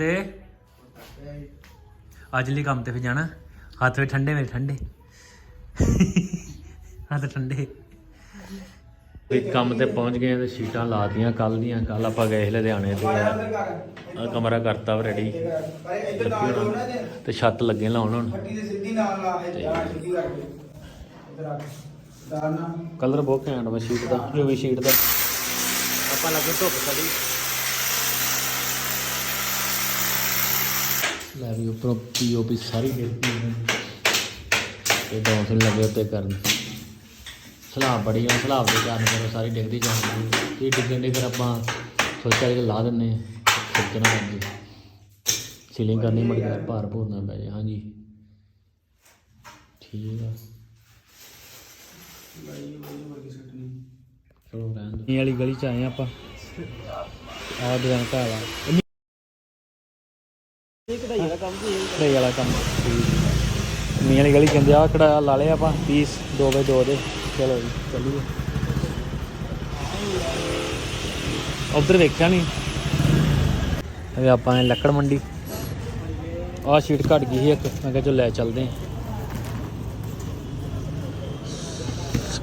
ਤੇ ਅੱਜ ਲਈ ਕੰਮ ਤੇ ਫਿਰ ਜਾਣਾ। ਹੱਥ ਵੀ ਠੰਡੇ ਮੇਰੇ ਠੰਡੇ। ਹੱਥ ਠੰਡੇ। ਵੀ ਕੰਮ ਤੇ ਪਹੁੰਚ ਗਏ ਆ ਤੇ ਸ਼ੀਟਾਂ ਲਾਤੀਆਂ ਕੱਲ ਦੀਆਂ। ਕੱਲ ਆਪਾਂ ਗਏ ਸੀ ਲੁਧਿਆਣੇ ਤੇ। ਆ ਕਮਰਾ ਕਰਤਾ ਵਾ ਰੈਡੀ ਤੇ ਛੱਤ ਲੱਗੇ ਲਾਉਣ ਹੁਣ। ਫੱਟੀ ਦੇ ਸਿੱਧੀ ਨਾਲ ਲਾ ਦੇ ਜਾ ਸਿੱਧੀ ਕਰਕੇ। ਇੱਧਰ ਆ ਦਾਰ ਨਾ ਕਲਰ ਬਹੁਤ ਘੈਂਟ ਵਾ ਸ਼ੀਟ ਦਾ ਯੂਵੀ ਸ਼ੀਟ ਦਾ। ਆਪਾਂ ਲੱਗੇ ਧੁੱਪ ਸੜੀ ਲੈ ਵੀ ਉੱਪਰੋਂ ਪੀਓਪੀ ਸਾਰੀ ਦੇਖੀ ਇਹ ਡੌਂਸ ਲੱਗੇ ਉੱਤੇ ਕਰਨ। ਸਲਾਬ ਬੜੀ ਆ ਸਲਾਬ ਦੇ ਕਾਰਨ ਫਿਰ ਸਾਰੀ ਡਿੱਗਦੀ ਜਾਂਦੀ ਇਹ ਡਿੱਗਣ ਦੇ ਫਿਰ ਆਪਾਂ ਸੋਚਿਆ ਕਿ ਲਾ ਦਿੰਨੇ ਸੱਜਣਾ ਲੱਗੇ ਸੀਲਿੰਗ ਕਰਨੀ ਮੜ ਗਿਆ ਭਾਰ ਭੂਰ ਪੈ ਜਾਏ, ਹਾਂਜੀ। ਠੀਕ ਆ। ਚਲੋ ਰਹਿਣ ਦੋ ਇਹ ਵਾਲੀ ਗਲੀ ਚ ਆਏ ਆਪਾਂ। ਆਹ ਦੁਕਾਨ ਘਰ ਆ ਇਹ ਕਢਾਈ ਵਾਲਾ ਕੰਮ ਵਾਲਾ ਕੰਮ। ਮੀਆਂ ਵਾਲੀ ਗਲੀ ਕਹਿੰਦੇ ਆ ਕਢਾ ਲਾ ਲਿਆ ਆਪਾਂ, ਪੀਸ 2 ਬਾਈ 2 ਦੇ। ਚਲੋ ਜੀ, ਚੱਲੀਏ। ਉਧਰ ਵੇਖਿਆ ਨਹੀਂ ਇਹ ਆਪਾਂ ਨੇ ਲੱਕੜ ਮੰਡੀ। ਆਹ ਸ਼ੀਟ ਘਟ ਗਈ ਸੀ ਇੱਕ, ਮੈਂ ਕਿਹਾ ਚੋ ਲੈ ਚੱਲਦੇ ਹਾਂ।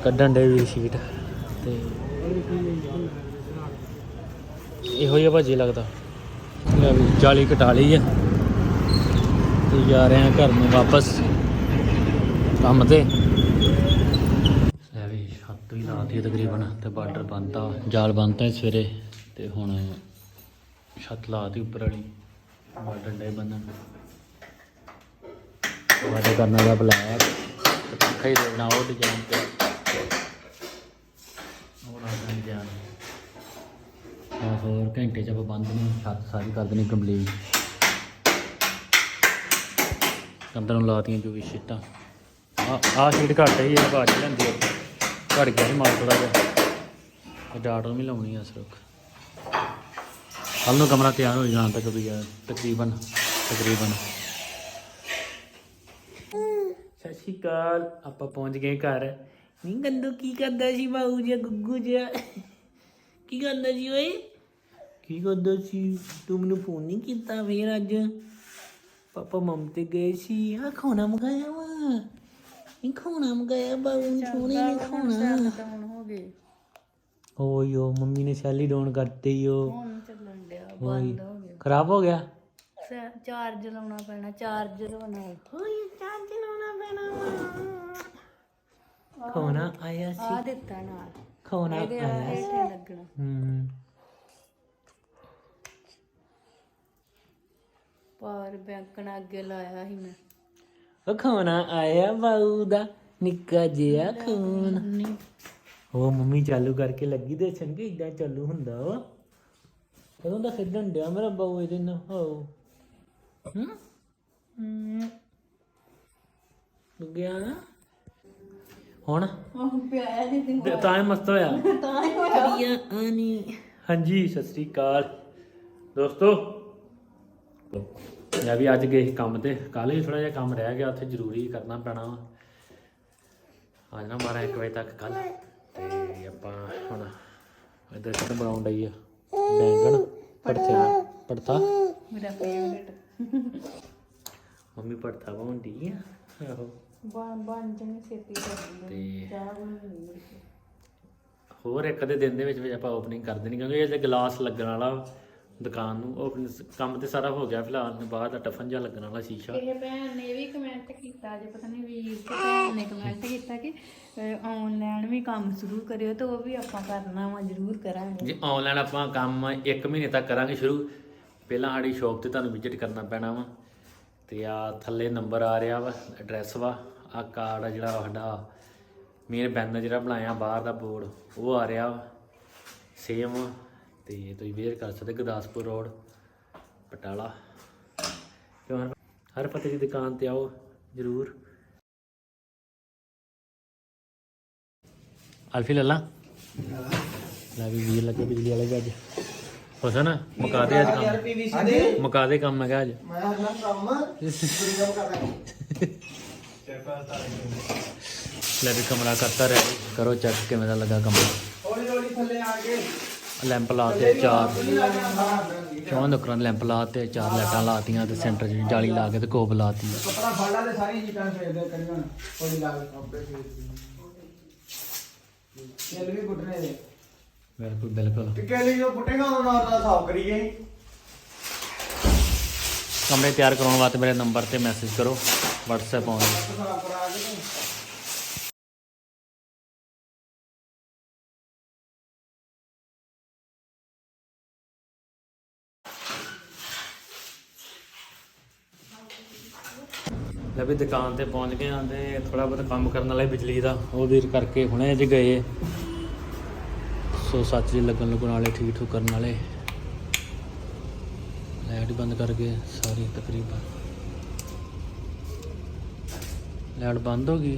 ਕੱਢਣ ਦੇ ਵੀ ਸ਼ੀਟ, ਤੇ ਇਹੋ ਜਿਹਾ ਭਾਜੀ ਲੱਗਦਾ। ਲੈ ਵੀ ਜਾਲੀ ਕਟਾ ਲਈ ਆ ਤੇ ਜਾ ਰਹੇ ਆ ਘਰ ਨੂੰ ਵਾਪਸ ਕੰਮ ਤੇ। ਲੈ ਵੀ ਛੱਤ ਹੀ ਲਾਤੀ ਤਕਰੀਬਨ ਤੇ ਬਾਰਡਰ ਬੰਨਤਾ ਜਾਲ ਬੰਨਤਾ ਸਵੇਰੇ ਤੇ ਹੁਣ ਛੱਤ ਲਾਤੀ ਉੱਪਰ ਵਾਲੀ, ਬਾਰਡਰ ਡੇ ਬੰਨਣ। ਵਾਦੇ ਕਰਨਾ ਦਾ ਬਲੈਕ ਪੱਖਾ ਹੀ ਦੇਣਾ ਉਹ ਡਿਜ਼ਾਈਨ ਤੇ। ਹੋਰ ਆ ਜਾਣ। ਜਾਨ ਹੋਰ ਘੰਟੇ ਚ ਆਪਾਂ ਬੰਦ ਨੂੰ ਛੱਤ ਸਾਰੀ ਕਰ ਦੇਣੀ ਕੰਪਲੀਟ ਅੰਦਰ ਨੂੰ ਲਾਤੀਆਂ ਜੋ ਵੀ ਸ਼ੀਟਾਂ। ਆ ਆ ਸ਼ੀਟ ਘੱਟ ਹੀ ਇਹ ਬਾਅਦ ਚ ਲੈਂਦੀ ਆ। ਘੜ ਗਿਆ ਸੀ ਮਾਲ ਥੋੜਾ ਜਿਹਾ। ਇਹ ਵੀ ਲਾਉਣੀ ਆ ਸਰਕ ਕੱਲ ਨੂੰ ਕਮਰਾ ਤਿਆਰ ਹੋ ਜਾਣਾ ਤੱਕ ਵੀ ਆ, ਤਕਰੀਬਨ ਤਕਰੀਬਨ। ਸਤਿ ਸ਼੍ਰੀ ਅਕਾਲ। ਆਪਾਂ ਪਹੁੰਚ ਗਏ ਘਰ। ਨਹੀਂ ਗੰਦੂ ਕੀ ਕਰਦਾ ਸੀ ਬਾਊ ਜੀ ਗੁੱਗੂ ਜੀ ਕੀ ਕਰਦਾ ਸੀ ਓਏ? ਕੀ ਕਰਦਾ ਸੀ? ਤੂੰ ਮੈਨੂੰ ਫੋਨ ਨਹੀਂ ਕੀਤਾ ਫੇਰ ਅੱਜ। ਪਾਪਾ ਮਮ ਤੇ ਗਏ ਸੀ ਆ ਖਾਣਾ ਮੰਗਾਇਆ ਵਾ ਇਹ ਖਾਣਾ ਮੰਗਾਇਆ ਬਾਊ ਨੂੰ ਫੋਨ ਹੀ ਓ ਮੰਮੀ ਨੇ ਸੈਲੀ ਡਾਊਨ ਕਰਤੀ ਓ ਹੁਣ ਚੱਲਣ ਡਿਆ ਬੰਦ ਹੋ ਗਿਆ ਖਰਾਬ ਹੋ ਗਿਆ ਚਾਰਜ ਲਾਉਣਾ ਪੈਣਾ ਚਾਰਜਰ ਬਣਾ ਓਏ ਚਾਰਜ ਲਾਉਣਾ ਪੈਣਾ ਖਾਣਾ ਆਇਆ ਸੀ ਆ ਦਿੱਤਾ ਨਾਲ ਖਾਣਾ ਇਹਦੇ ਆ ਆਇਆ ਸੀ ਹੇਠੇ ਲੱਗਣਾ ਹੂੰ ਪਾਵਰ ਬੈਂਕ ਨਾਲ ਅੱਗੇ ਲਾਇਆ ਸੀ ਮੈਂ। ਉਹ ਖਾਣਾ ਆਇਆ ਬਾਊ ਦਾ ਨਿੱਕਾ ਜਿਹਾ ਖੂਨ ਉਹ ਮੰਮੀ ਚਾਲੂ ਕਰਕੇ ਲੱਗੀ ਦੱਸਣ ਕਿ ਇਦਾਂ ਚਾਲੂ ਹੁੰਦਾ ਵਾ। ਕਦੋਂ ਦਾ ਖੇਡਣ ਡਿਆ ਮੇਰਾ ਬਾਊ ਇਹਦੇ ਨਾਲ? ਹੋ? ਹੂੰ। ਹੂੰ ਗਿਆ ਨਾ? ਹੁਣ? ਉਹ ਪਿਆ ਜੀ ਤੇ ਤਾਂ ਹੀ ਮਸਤ ਹੋਇਆ। ਤਾਂ ਹੀ ਹੋਇਆ। ਆਨੀ। ਹਾਂਜੀ ਸਤਿ ਸ੍ਰੀ ਅਕਾਲ। ਦੋਸਤੋ ਮੈਂ ਵੀ ਅੱਜ ਗਏ ਸੀ ਕੰਮ ਤੇ। ਕੱਲ ਹੀ ਥੋੜਾ ਜਿਹਾ ਕੰਮ ਰਹਿ ਗਿਆ ਉੱਥੇ ਜ਼ਰੂਰੀ ਕਰਨਾ ਪੈਣਾ ਵਾ। ਅੱਜ ਨਾ 12 1 ਵਜੇ ਤੱਕ ਕੱਲ ਤੇ ਆਪਾਂ ਹੁਣ ਇਧਰ ਕਿਹਨ ਬਣਾਉਣ ਡਈ ਆ। ਬੈਂਗਣ ਪੜਥੇ ਪੜਥਾ ਮੇਰਾ ਫੇਵਰੇਟ ਮੰਮੀ ਪੜਥਾ ਬਣਾਉਂਦੀ ਆ। ਆਹੋ। ਬਣ ਬਣ ਜਣੇ ਛੇਤੀ ਕਰਦੀ ਤੇ ਚਾਹ ਬਣਾਉਣੀ ਮੁੜ ਕੇ। ਹੋਰ ਇੱਕ ਅੱਧੇ ਦਿਨ ਦੇ ਵਿੱਚ ਵਿੱਚ ਆਪਾਂ ਓਪਨਿੰਗ ਕਰ ਦੇਣੀ ਕਿਉਂਕਿ ਇਹ ਤੇ ਗਲਾਸ ਲੱਗਣ ਵਾਲਾ ਦੁਕਾਨ ਨੂੰ ਉਹ ਕੰਮ ਤੇ ਸਾਰਾ ਹੋ ਗਿਆ ਫਿਲਹਾਲ ਬਾਅਦ ਦਾ ਟਫਨ ਜਿਹਾ ਲੱਗਣ ਵਾਲਾ ਸ਼ੀਸ਼ਾ। ਇਹ ਭੈਣ ਨੇ ਵੀ ਕਮੈਂਟ ਕੀਤਾ ਜੇ ਪਤਾ ਨਹੀਂ ਵੀਰ ਤੇ ਭੈਣ ਨੇ ਕਮੈਂਟ ਕੀਤਾ ਕਿ ਆਨਲਾਈਨ ਵੀ ਕੰਮ ਸ਼ੁਰੂ ਕਰਿਓ ਤੇ ਉਹ ਵੀ ਆਪਾਂ ਕਰਨਾ ਵਾ ਜ਼ਰੂਰ ਕਰਾਂਗੇ। ਜੇ ਆਨਲਾਈਨ ਆਪਾਂ ਕੰਮ 1 ਮਹੀਨੇ ਤੱਕ ਕਰਾਂਗੇ ਸ਼ੁਰੂ ਪਹਿਲਾਂ ਸਾਡੀ ਸ਼ਾਪ ਤੇ ਤੁਹਾਨੂੰ ਵਿਜ਼ਿਟ ਕਰਨਾ ਪੈਣਾ ਵਾ। ਤੇ ਆ ਥੱਲੇ ਨੰਬਰ ਆ ਰਿਹਾ ਵਾ ਐਡਰੈਸ ਵਾ ਆ ਕਾਰਡ ਆ ਜਿਹੜਾ ਸਾਡਾ ਮੇਨ ਬੈਨਰ ਜਿਹੜਾ ਬਣਾਇਆ ਬਾਹਰ ਦਾ ਬੋਰਡ ਉਹ ਆ ਰਿਹਾ ਵਾ। ਸੇਮ ਤੇ ਤੁਸੀਂ ਵਿਜ਼ਿਟ ਕਰ ਸਕਦੇ ਗੁਰਦਾਸਪੁਰ ਰੋਡ ਪਟਾਲਾ। ਕਿਉਂ ਹਰ- ਹਰ ਪਤੇ ਦੀ ਦੁਕਾਨ ਤੇ ਆਓ ਜਰੂਰ। ਅਲਫੀ ਲੱਲਾ ਲੈ। ਵੀ ਵੀਰ ਲੱਗੇ ਬਿਜਲੀ ਵਾਲੇ ਵੀ ਅੱਜ। ਹੁਸਨ ਮੁਕਾ ਦੇ ਅੱਜ ਕੰਮ? ਮੁਕਾ ਦੇ ਕੰਮ ਕਿਹਾ ਅੱਜ। ਮੈਂ ਨਾ ਕੰਮ ਕਰਦਾ। ਲੈ ਵੀ ਕਮਰਾ ਕਰਤਾ ਰਹਿ ਕਰੋ ਚੈੱਕ ਕਿਵੇਂ ਦਾ ਲੱਗਾ ਕਮਰਾ। ਹੌਲੀ ਹੌਲੀ ਥੱਲੇ ਆ ਕੇ। ਲੈਂਪ ਲਾਤੇ ਚਾਰ। ਚੌਂ ਨੁਕਰਾਂ ਦੇ ਲੈਂਪ ਲਾਤੇ ਚਾਰ ਲਾਈਟਾਂ ਲਾਤੀਆਂ ਤੇ ਸੈਂਟਰ 'ਚ ਜਾਲੀ ਲਾ ਕੇ ਤੇ ਕੋਪ ਲਾਤੀ ਕਪੜਾ ਫੜ ਲਾ ਤੇ ਸਾਰੀਆਂ ਚੀਜ਼ਾਂ ਫੇਰ ਦੇ ਕਰੀ ਹੁਣ ਕੋਈ ਲਾ ਕੇ ਚੱਲ ਵੀ ਗੁੱਟਨੇ ਦੇ ਬਿਲਕੁਲ ਬਿਲਕੁਲ। ਟਿੱਕੇ ਲਈ ਉਹ ਪੁੱਟੇਗਾ ਉਹਨਾਂ ਨਾਲ ਸਾਫ਼ ਕਰੀਏ। ਕਮਰੇ ਤਿਆਰ ਕਰਾਉਣ ਵਾਸਤੇ ਮੇਰੇ ਨੰਬਰ ਤੇ ਮੈਸੇਜ ਕਰੋ WhatsApp ਆਉਣ ਸਾਫ਼ ਕਰਾ ਕੇ ਤੇ ਲੈ ਵੀ ਦੁਕਾਨ ਤੇ ਪਹੁੰਚ ਗਏ ਆਂ ਤੇ ਥੋੜਾ ਬਹੁਤ ਕੰਮ ਕਰਨ ਵਾਲਾ ਬਿਜਲੀ ਦਾ, ਉਹ ਵੀਰ ਕਰਕੇ ਹੁਣੇ ਅਜ ਗਏ। ਸੋ ਸੱਚ ਜੀ ਲੱਗਣ ਲੱਗਣ ਵਾਲੇ, ਠੀਕ ਠੂਕ ਕਰਨ ਵਾਲੇ। ਲਾਈਟ ਬੰਦ ਕਰ ਗਏ ਸਾਰੀ ਤਕਰੀਬਨ। ਲਾਈਟ ਬੰਦ ਹੋ ਗਈ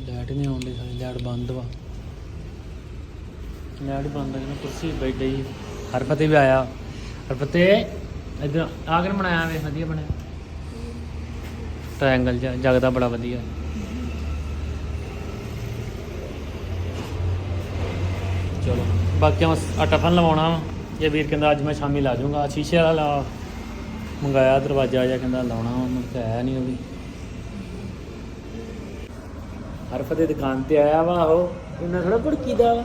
ਲਾਈਟ ਨਹੀਂ ਆਉਂਦੀ ਸਾਰੀ, ਲਾਈਟ ਬੰਦ ਵਾ। ਲਾਈਟ ਬੰਦ ਹੈ ਕੁਰਸੀ ਬੈਠੀ ਗਈ ਹਰਪਤੇ ਵੀ ਆਇਆ। ਹਰਪਤੇ ਇਧਰ ਆ ਕੇ ਬਣਾਇਆ? ਵੇ ਵਧੀਆ ਬਣਿਆ। ਟ੍ਰਾਇੰਗਲ ਜਗਦਾ ਬੜਾ ਵਧੀਆ। ਚਲੋ, ਬਾਕੀ ਮੈਂ ਆਟਾ ਫਨ ਲਵਾਉਣਾ ਇਹ ਵੀਰ ਕਹਿੰਦਾ ਅੱਜ ਮੈਂ ਸ਼ਾਮੀ ਲਾ ਜਾਊਂਗਾ ਸ਼ੀਸ਼ੇ ਵਾਲਾ ਲਾ। ਮੰਗਾਇਆ ਦਰਵਾਜ਼ਾ ਜਿਹਾ, ਕਹਿੰਦਾ ਲਾਉਣਾ ਵਾ ਮੈਂ ਕਿਹਾ ਹੈ ਨਹੀਂ ਉਹ ਵੀ। ਹਰਫ ਦੇ ਦੁਕਾਨ ਤੇ ਆਇਆ ਵਾ ਉਹ ਇਹਨਾਂ ਥੋੜਾ ਭੜਕੀਦਾ ਵਾ।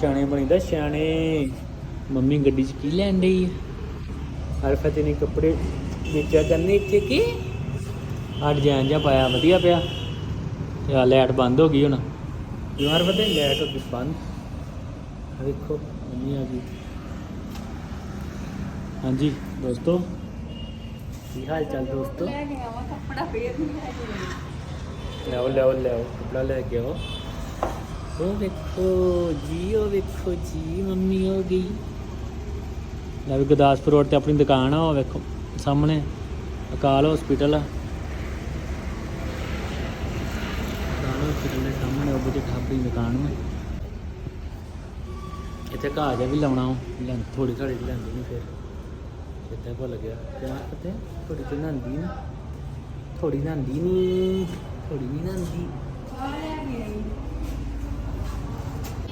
ਸਿਆਣੇ ਬਣੀਦਾ, ਸਿਆਣੇ। ਮੰਮੀ ਗੱਡੀ 'ਚ ਕੀ ਲੈਣ ਡਈ ਹੈ ਹਰਫਤ ਨੇ ਕੱਪੜੇ ਵੇਚਿਆ ਕਰਨੇ ਇੱਥੇ ਕੀ? ਆ ਡਿਜ਼ਾਈਨ ਜਿਹਾ ਪਾਇਆ ਵਧੀਆ ਪਿਆ। ਤੇ ਆ ਲਾਈਟ ਬੰਦ ਹੋ ਗਈ ਹੁਣ। ਕਿਉਂ ਹਰਫਤ ਨੇ ਲਾਈਟ ਹੋ ਗਈ ਬੰਦ। ਆ ਵੇਖੋ ਮੰਮੀ ਆ ਗਈ। ਹਾਂਜੀ ਦੋਸਤੋ। ਕੀ ਹਾਲ ਚਾਲ ਦੋਸਤੋ? ਲੈ ਕੇ ਆਵਾਂ ਕੱਪੜਾ ਫੇਰ ਨਹੀਂ ਲੈ ਕੇ ਆਈ। ਲਿਆਓ ਲਿਆਓ ਲਿਆਓ ਕੱਪੜਾ ਲੈ ਕੇ ਆਓ। ਉਹ ਵੇਖੋ ਜੀ ਉਹ ਵੇਖੋ ਜੀ ਮੰਮੀ ਹੋ ਗਈ। ਲੈ ਵੀ ਗੁਰਦਾਸਪੁਰ ਰੋਡ ਤੇ ਆਪਣੀ ਦੁਕਾਨ ਆ, ਉਹ ਵੇਖੋ, ਸਾਹਮਣੇ ਅਕਾਲ ਹਸਪੀਟਲ ਆ। ਅਕਾਲ ਹਸਪੀਟਲ ਦੇ ਸਾਹਮਣੇ ਉਹ ਤੇ ਢਾਬੀ ਦੁਕਾਨ ਵਾ ਇੱਥੇ ਘਾਹ ਜਿਹਾ ਵੀ ਲਾਉਣਾ ਲੈ ਥੋੜੀ ਘੜੀ ਲੈਂਦੀ ਨਹੀਂ ਫਿਰ। ਕਿੱਥੇ ਭੁੱਲ ਗਿਆ। ਕਿਆ ਪਤੇ ਥੋੜੀ ਤੇ ਨੰਦੀ ਨਾ ਥੋੜੀ ਨੰਦੀ ਨਹੀਂ ਥੋੜੀ ਨਹੀਂ ਨੰਦੀ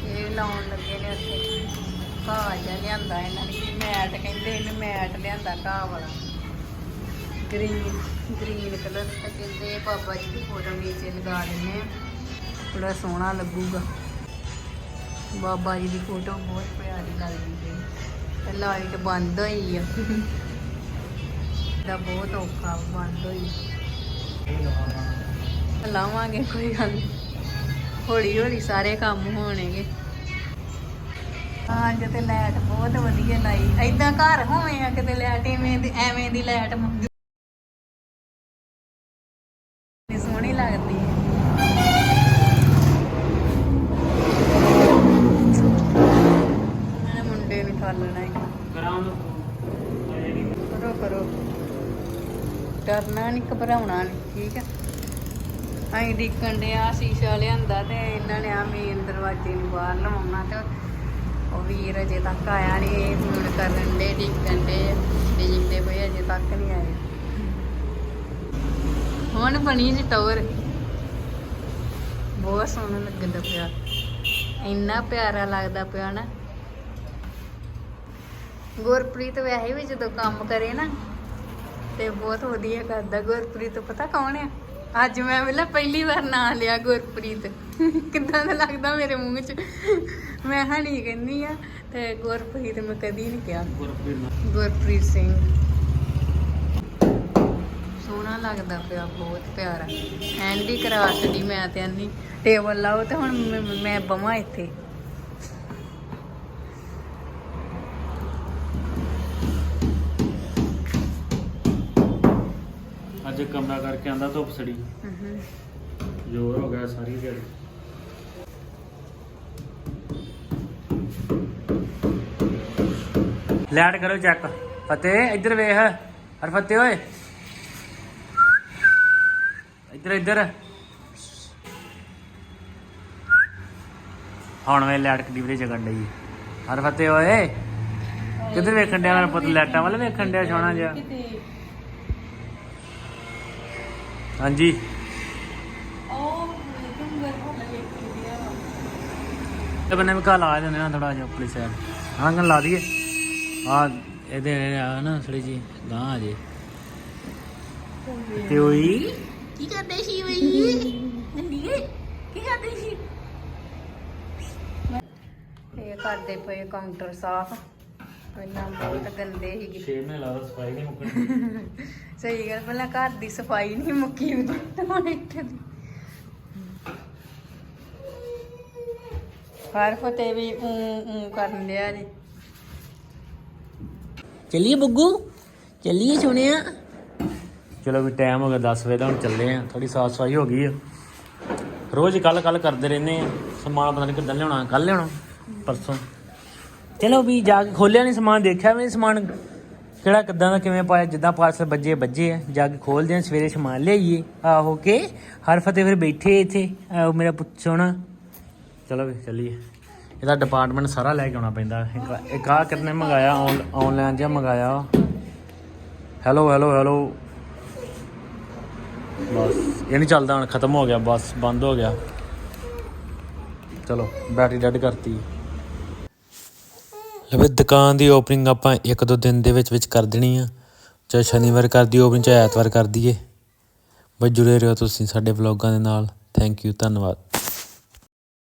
ਇਹ ਲਾਉਣ ਲੱਗੇ ਨੇ ਉੱਥੇ। ਘਾਹ ਜਿਹਾ ਲਿਆਂਦਾ ਇਹਨਾਂ ਨੇ ਮੈਟ ਕਹਿੰਦੇ ਇਹਨੂੰ ਮੈਟ ਲਿਆਂਦਾ ਘਾਹ ਵਾਲਾ। ਗ੍ਰੀਨ ਗ੍ਰੀਨ ਕਲਰ ਦਾ ਕਹਿੰਦੇ ਬਾਬਾ ਜੀ ਦੀ ਫੋਟੋ ਨੀਚੇ ਲਗਾ ਦਿੰਦੇ ਆ। ਬੜਾ ਸੋਹਣਾ ਲੱਗੂਗਾ। ਬਾਬਾ ਜੀ ਦੀ ਫੋਟੋ ਬਹੁਤ ਪਿਆਰੀ ਲੱਗਦੀ ਹੈ। ਤੇ ਲਾਈਟ ਬੰਦ ਹੋਈ ਆ। ਦਾ ਬਹੁਤ ਔਖਾ ਬੰਦ ਹੋਈ ਲਾਵਾਂਗੇ ਕੋਈ ਗੱਲ ਨੀ। ਹੌਲੀ ਹੌਲੀ ਸਾਰੇ ਕੰਮ ਹੋਣਗੇ। ਹਾਂ ਤੇ ਲਾਈਟ ਬਹੁਤ ਵਧੀਆ ਲਾਈ। ਐਦਾਂ ਘਰ ਹੋਵੇਂ ਆ, ਕਿਤੇ ਲਾਈਟ ਐਵੇਂ ਦੀ ਐਵੇਂ ਦੀ ਲਾਈਟ ਸੋਹਣੀ ਲੱਗਦੀ ਹੈ ਮੈਂ ਮੁੰਡੇ ਨੂੰ ਠਾਲਣਾ ਹੈ ਕਰੋ ਕਰੋ। ਡਰਨਾ ਨਹੀਂ ਘਬਰਾਉਣਾ ਨਹੀਂ ਠੀਕ ਹੈ ਅਸੀਂ ਦੇਖਣ ਦੇ ਆ, ਸ਼ੀਸ਼ਾ ਲਿਆਂਦਾ ਤੇ ਇਹਨਾਂ ਨੇ ਆ ਮੇਨ ਦਰਵਾਜ਼ੇ ਨੂੰ ਬਾਹਰ ਲਵਾਉਣਾ ਤੇ ਉਹ ਵੀਰ ਅਜੇ ਤੱਕ ਆਇਆ ਨਹੀਂ ਫੋਨ ਕਰਨ ਦੇ, ਦੇਖਣ ਦੇ ਦੇਖਦੇ ਪਏ ਅਜੇ ਤੱਕ ਨਹੀਂ ਆਏ। ਹੁਣ ਬਣੀ ਜੀ ਟਾਵਰ ਬਹੁਤ ਸੋਹਣਾ ਲੱਗਦਾ ਪਿਆ। ਇੰਨਾ ਪਿਆਰਾ ਲੱਗਦਾ ਪਿਆ ਨਾ। ਗੁਰਪ੍ਰੀਤ ਵੈਸੇ ਵੀ ਜਦੋਂ ਕੰਮ ਕਰੇ ਨਾ, ਤੇ ਬਹੁਤ ਵਧੀਆ ਕਰਦਾ। ਗੁਰਪ੍ਰੀਤ, ਪਤਾ ਕੌਣ ਆ? ਅੱਜ ਮੈਂ ਵੇਲਾ ਪਹਿਲੀ ਵਾਰ ਨਾਂ ਲਿਆ ਗੁਰਪ੍ਰੀਤ। ਕਿੱਦਾਂ ਦਾ ਲੱਗਦਾ ਮੇਰੇ ਮੂੰਹ 'ਚ? ਮੈਂ ਹਣੀ ਕਹਿੰਦੀ ਆ ਤੇ ਗੁਰਪ੍ਰੀਤ ਮੈਂ ਕਦੀ ਨਹੀਂ ਕਿਹਾ। ਗੁਰਪ੍ਰੀਤ ਸਿੰਘ। ਸੋਹਣਾ ਲੱਗਦਾ ਪਿਆ ਬਹੁਤ ਪਿਆਰਾ। ਹੈਂਡੀ ਕਰਾਫਟ ਦੀ ਮੈਂ ਤੇ ਆਨੀ ਟੇਬਲ ਲਾਓ ਤੇ ਹੁਣ ਮੈਂ ਬਵਾਂ ਇੱਥੇ। ਅੱਜ ਕਮਰਾ ਕਰਕੇ ਆਂਦਾ ਧੁੱਪ ਸੜੀ। ਜ਼ੋਰ ਹੋ ਗਿਆ ਸਾਰੀ ਦਿਹਾੜੀ। ਲੈਟ ਕਰੋ ਚੈੱਕ। ਫਤਿਹ ਇੱਧਰ ਵੇਖ। ਹਰ ਫਤਿਹ ਓਏ। ਇੱਧਰ ਇੱਧਰ। ਹੁਣ ਵੇ ਲੈਟ ਕਿੱਡੀ ਵਧੀਆ ਜਗਣ ਲਈ ਹਰ ਫਤਿਹ ਓਏ। ਕਿੱਧਰ ਵੇਖਣ ਡਿਆ ਮੇਰਾ ਪੁੱਤ? ਲੈਟਾਂ ਵੱਲ ਵੇਖਣ ਡਿਆ ਸੋਹਣਾ ਜਿਹਾ। ਕਿਤੇ ਹਾਂਜੀ। ਇਹ ਬੰਨੇ ਵੀ ਘਾ ਲਾ ਦਿੰਦੇ ਨਾ ਥੋੜਾ ਜਿਹਾ ਉਪਲੀ ਸਾਈਡ ਹਾਂ ਗਨ ਲਾ ਦਈਏ। ਆ ਇਹਦੇ ਆ ਨਾ ਥੋੜੀ ਜੀ ਗਾਂ ਆ ਜੇ। ਤੇ ਹੋਈ ਕੀ ਕਰਦੇ ਸੀ ਬਈ? ਨੰਦੀਏ ਕੀ ਕਰਦੇ ਸੀ? ਇਹ ਕਰਦੇ ਪਏ ਕਾਊਂਟਰ ਸਾਫ਼। ਪਹਿਲਾਂ ਬਹੁਤ ਗੰਦੇ ਸੀਗੇ ਛੇ ਮਹੀਨੇ ਲਾ ਸਫ਼ਾਈ ਨਹੀਂ ਮੁੱਕਣੀ। ਸਹੀ ਗੱਲ ਪਹਿਲਾਂ ਘਰ ਦੀ ਸਫ਼ਾਈ ਨਹੀਂ ਮੁੱਕੀ ਉਦੋਂ ਹੁਣ ਇੱਥੇ ਦੀ। ਹਰ ਫਤੇ ਵੀ ਊ ਊ ਕਰਨ ਲਿਆ ਜੀ। ਚੱਲੀਏ ਬੱਗੂ? ਚੱਲੀਏ ਸੁਣਿਆ? ਚਲੋ ਵੀ ਟਾਈਮ ਹੋ ਗਿਆ 10 ਵਜੇ ਦਾ ਹੁਣ ਚੱਲੇ ਆ। ਥੋੜੀ ਸਾਫ਼ ਸਫ਼ਾਈ ਹੋ ਗਈ ਆ। ਰੋਜ਼ ਕੱਲ ਕੱਲ ਕਰਦੇ ਰਹਿੰਦੇ ਆ। ਸਮਾਨ ਪਤਾ ਨਹੀਂ ਕਿੱਦਾਂ ਲਿਆਉਣਾ ਕੱਲ ਲਿਆਉਣਾ ਪਰਸੋਂ। ਚਲੋ ਵੀ ਜਾ ਕੇ ਖੋਲਿਆ ਨਹੀਂ ਸਮਾਨ, ਦੇਖਿਆ ਵੀ ਨਹੀਂ ਸਮਾਨ। ਕਿਹੜਾ ਕਿੱਦਾਂ ਦਾ ਕਿਵੇਂ ਪਾਇਆ, ਜਿੱਦਾਂ ਪਾਰਸਲ ਵੱਜੇ ਵੱਜੇ ਆ। ਜਾ ਕੇ ਖੋਲਦੇ ਆ, ਸਵੇਰੇ ਸਮਾਨ ਲਿਆਈਏ। ਆਹੋ ਕੇ ਹਰ ਫਤਿਹ ਫਿਰ ਬੈਠੇ ਇੱਥੇ ਆਹੋ ਮੇਰਾ ਪੁੱਤ ਸੋਹਣਾ। ਚਲੋ ਵੀ ਚੱਲੀਏ। ਇਹਦਾ ਡਿਪਾਰਟਮੈਂਟ ਸਾਰਾ ਲੈ ਕੇ ਆਉਣਾ ਪੈਂਦਾ। ਇੱਕ- ਇੱਕ ਆ ਕਿਤਨੇ ਮੰਗਾਇਆ ਆਨਲਾਈਨ ਜਿਹਾ ਮੰਗਾਇਆ ਹੈਲੋ ਹੈਲੋ ਹੈਲੋ। ਬਸ, ਇਹ ਨਹੀਂ ਚੱਲਦਾ ਹੁਣ, ਖਤਮ ਹੋ ਗਿਆ, ਬਸ ਬੰਦ ਹੋ ਗਿਆ। ਚਲੋ ਬੈਟਰੀ ਡੈਡ ਕਰਤੀ। ਲਵੇ ਦੁਕਾਨ ਦੀ ਓਪਨਿੰਗ ਆਪਾਂ ਇੱਕ ਦੋ ਦਿਨ ਦੇ ਵਿੱਚ ਵਿੱਚ ਕਰ ਦੇਣੀ ਆ। ਚਾਹੇ ਸ਼ਨੀਵਾਰ ਕਰਦੀ ਓਪਨਿੰਗ ਚਾਹੇ ਐਤਵਾਰ ਕਰ ਦਈਏ। ਬਸ ਜੁੜੇ ਰਹੋ ਤੁਸੀਂ ਸਾਡੇ ਵਲੌਗਾਂ ਦੇ ਨਾਲ। ਥੈਂਕ ਯੂ ਧੰਨਵਾਦ।